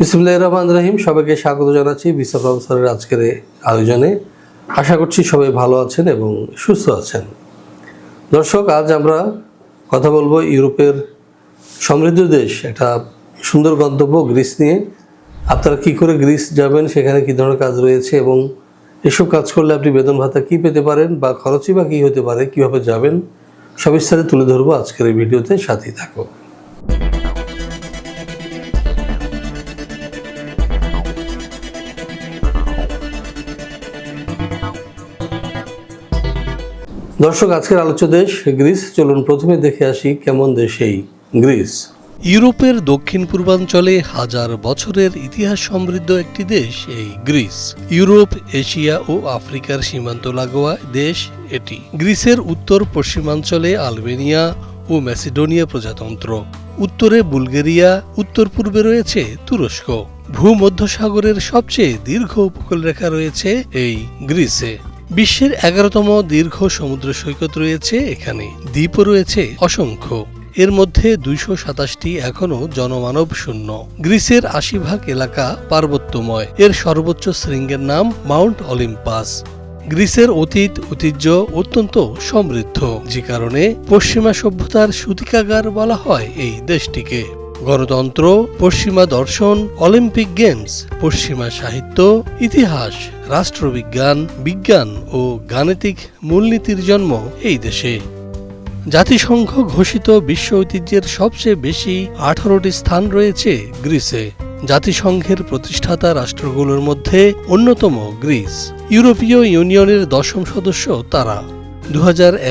বিসমুল্লাহ রহমান রহিম। সবাইকে স্বাগত জানাচ্ছি বিশ্ব প্রফেসরের আজকের আয়োজনে। আশা করছি সবাই ভালো আছেন এবং সুস্থ আছেন। দর্শক, আজ আমরা কথা বলব ইউরোপের সমৃদ্ধ দেশ, একটা সুন্দর গন্তব্য গ্রিস নিয়ে। আপনারা কি করে গ্রিস যাবেন, সেখানে কি ধরনের কাজ রয়েছে এবং এসব কাজ করলে আপনি বেতন ভাতা কি পেতে পারেন বা খরচই বা কী হতে পারে, কীভাবে যাবেন, সবিস্তারে তুলে ধরবো আজকের এই ভিডিওতে। সাথেই থাকো দর্শক, আজকের আলোচ্য দেশ, গ্রিস। চলুন প্রথমে দেখে আসি কেমন দেশ এই গ্রিস। ইউরোপের দক্ষিণ পূর্বাঞ্চলে হাজার বছরের ইতিহাস সমৃদ্ধ একটি দেশ, এই গ্রিস। ইউরোপ, এশিয়া ও আফ্রিকার সীমান্ত লাগোয়া দেশ এটি। গ্রিসের উত্তর পশ্চিমাঞ্চলে আলবেনিয়া ও ম্যাসিডোনিয়া প্রজাতন্ত্র। উত্তরে বুলগেরিয়া, উত্তর পূর্বে রয়েছে তুরস্ক। ভূমধ্যসাগরের সবচেয়ে দীর্ঘ উপকূলরেখা রয়েছে এই গ্রিসে। বিশ্বের এগারোতম দীর্ঘ সমুদ্র সৈকত রয়েছে এখানে। দ্বীপও রয়েছে অসংখ্য। এর মধ্যে দুইশো সাতাশটি এখনও জনমানব শূন্য। গ্রিসের আশি ভাগ এলাকা পার্বত্যময়। এর সর্বোচ্চ শৃঙ্গের নাম মাউন্ট অলিম্পাস। গ্রিসের অতীত ঐতিহ্য অত্যন্ত সমৃদ্ধ। যে কারণে পশ্চিমা সভ্যতার সূতিকাগার বলা হয় এই দেশটিকে। গণতন্ত্র, পশ্চিমা দর্শন, অলিম্পিক গেমস, পশ্চিমা সাহিত্য, ইতিহাস, রাষ্ট্রবিজ্ঞান, বিজ্ঞান ও গাণিতিক মূলনীতির জন্ম এই দেশে। জাতিসংঘ ঘোষিত বিশ্ব ঐতিহ্যের সবচেয়ে বেশি আঠারোটি স্থান রয়েছে গ্রিসে। জাতিসংঘের প্রতিষ্ঠাতা রাষ্ট্রগুলোর মধ্যে অন্যতম গ্রিস। ইউরোপীয় ইউনিয়নের দশম সদস্য তারা। দু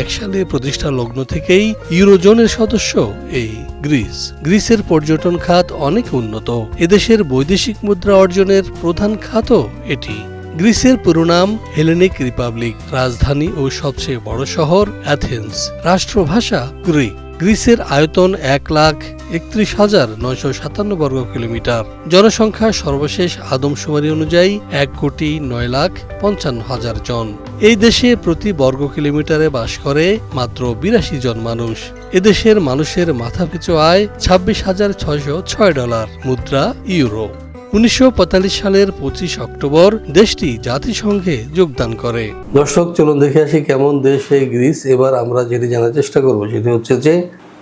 সালে প্রতিষ্ঠা লগ্ন থেকেই ইউরোজোনের সদস্য এই গ্রিস। গ্রিসের পর্যটন খাত অনেক উন্নত। এদেশের বৈদেশিক মুদ্রা অর্জনের প্রধান খাতও এটি। গ্রিসের পুরো নাম হেলেনিক রিপাবলিক, রাজধানী ও সবচেয়ে বড় শহর অ্যাথেন্স। রাষ্ট্রভাষা গ্রিক। গ্রিসের আয়তন এক লাখ একত্রিশ হাজার নয়শো সাতান্ন বর্গ কিলোমিটার। জনসংখ্যা সর্বশেষ আদমশুমারি অনুযায়ী এক কোটি নয় লাখ পঞ্চান্ন হাজার জন। এই দেশে প্রতি বর্গ কিলোমিটারে বাস করে মাত্র বিরাশি জন মানুষ। এদেশের মানুষের মাথাপিছু আয় ছাব্বিশ হাজার ছয়শো ছয় ডলার, মুদ্রা ইউরো। উনিশশো পঁয়তাল্লিশ সালের পঁচিশ অক্টোবর দেশটি জাতিসংঘে যোগদান করে। দর্শক, চলুন দেখে আসি কেমন দেশ এই গ্রিস, এবার আমরা যেটি জানার চেষ্টা করব সেটি হচ্ছে যে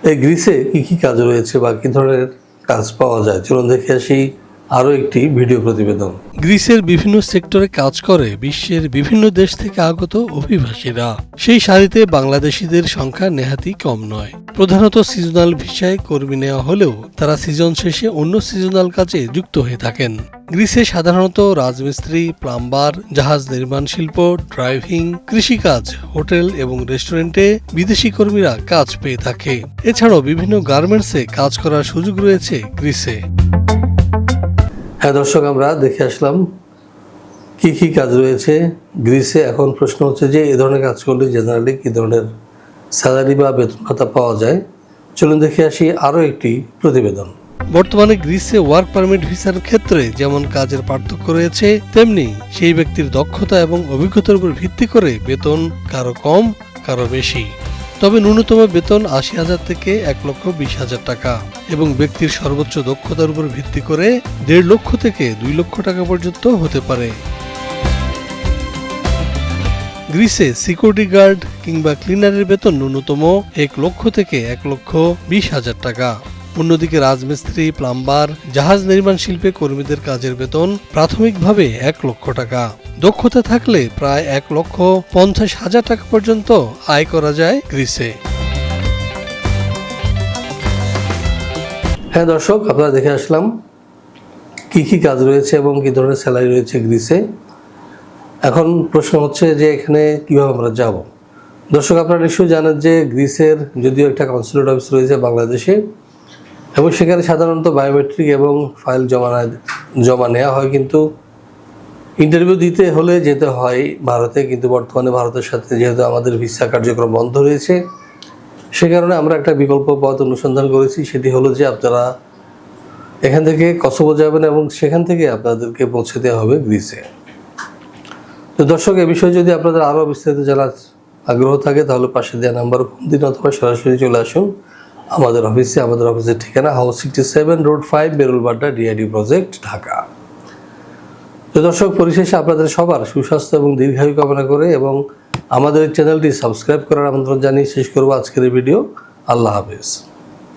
এই গ্রিসে কি কি কাজ রয়েছে বা কি ধরনের কাজ পাওয়া যায়? চলুন দেখে আসি। আরও একটি ভিডিও প্রতিবেদন। গ্রিসের বিভিন্ন সেক্টরে কাজ করে বিশ্বের বিভিন্ন দেশ থেকে আগত অভিবাসীরা। সেই সারিতে বাংলাদেশিদের সংখ্যা নেহাতি কম নয়। প্রধানত সিজনাল ভিসায় কর্মী নেওয়া হলেও তারা সিজন শেষে অন্য সিজনাল কাজে যুক্ত হয়ে থাকেন। গ্রিসে সাধারণত রাজমিস্ত্রি, প্লাম্বার, জাহাজ নির্মাণ শিল্প, ড্রাইভিং, কৃষিকাজ, হোটেল এবং রেস্টুরেন্টে বিদেশি কর্মীরা কাজ পেয়ে থাকে। এছাড়াও বিভিন্ন গার্মেন্টসে কাজ করার সুযোগ রয়েছে গ্রিসে। হ্যাঁ দর্শক, আমরা দেখে আসলাম কি কি কাজ রয়েছে। গ্রিসে এখন প্রশ্ন হচ্ছে যে, এ ধরনের কাজ করলে জেনারেলি কি ধরনের স্যালারি বা বেতন ভাতা পাওয়া যায়? চলুন দেখে আসি আরও একটি প্রতিবেদন। বর্তমানে গ্রিসে ওয়ার্ক পারমিট ভিসার ক্ষেত্রে যেমন কাজের পার্থক্য রয়েছে, তেমনি সেই ব্যক্তির দক্ষতা এবং অভিজ্ঞতার উপর ভিত্তি করে বেতন কারও কম, কারও বেশি। তবে ন্যূনতম বেতন আশি হাজার থেকে এক লক্ষ বিশ হাজার টাকা এবং ব্যক্তির সর্বোচ্চ দক্ষতার উপর ভিত্তি করে দেড় লক্ষ থেকে দুই লক্ষ টাকা পর্যন্ত হতে পারে। গ্রিসে সিকিউরিটি গার্ড কিংবা ক্লিনারের বেতন ন্যূনতম এক লক্ষ থেকে এক লক্ষ বিশ হাজার টাকা। অন্যদিকে রাজমিস্ত্রি, প্লাম্বার, জাহাজ নির্মাণ শিল্পে কর্মীদের কাজের বেতন প্রাথমিকভাবে এক লক্ষ টাকা। দক্ষতা থাকলে প্রায় এক লক্ষ পঞ্চাশ হাজার টাকা পর্যন্ত আয় করা যায় গ্রিসে। হ্যাঁ দর্শক, আপনারা দেখে আসলাম কি কি কাজ রয়েছে এবং কি ধরনের স্যালারি রয়েছে গ্রিসে। এখন প্রশ্ন হচ্ছে যে এখানে কীভাবে আমরা যাব? দর্শক, আপনারা নিশ্চয়ই জানেন যে গ্রিসের যদিও একটা কনসুলেট অফিস রয়েছে বাংলাদেশে। এবং সেখানে সাধারণত বায়োমেট্রিক এবং ফাইল জমা জমা নেওয়া হয় কিন্তু ইন্টারভিউ দিতে হলে যেতে হয় ভারতে, কিন্তু বর্তমানে ভারতের সাথে যেহেতু আমাদের ভিসা কার্যক্রম বন্ধ রয়েছে, সে কারণে আমরা একটা বিকল্প পথ অনুসন্ধান করেছি, সেটি হলো যে আপনারা এখান থেকে কসোভো যাবেন এবং সেখান থেকে আপনাদেরকে পৌঁছে দেওয়া হবে গ্রিসে তো দর্শক, এ বিষয়ে যদি আপনাদের আরও বিস্তারিত জানার আগ্রহ থাকে, তাহলে পাশে দেওয়া নাম্বার ফোন দিন অথবা সরাসরি চলে আসুন। আমাদের অফিসে, আমাদের অফিসের ঠিকানা house sixty seven road five Merul Badda DID project Dhaka. তো দর্শক, পরিশেষে আপনাদের সবার সুস্বাস্থ্য এবং দীর্ঘায়ু কামনা করে এবং আমাদের চ্যানেলটি সাবস্ক্রাইব করার আমন্ত্রণ জানিয়ে শেষ করব আজকের ভিডিও আল্লাহ হাফেজ।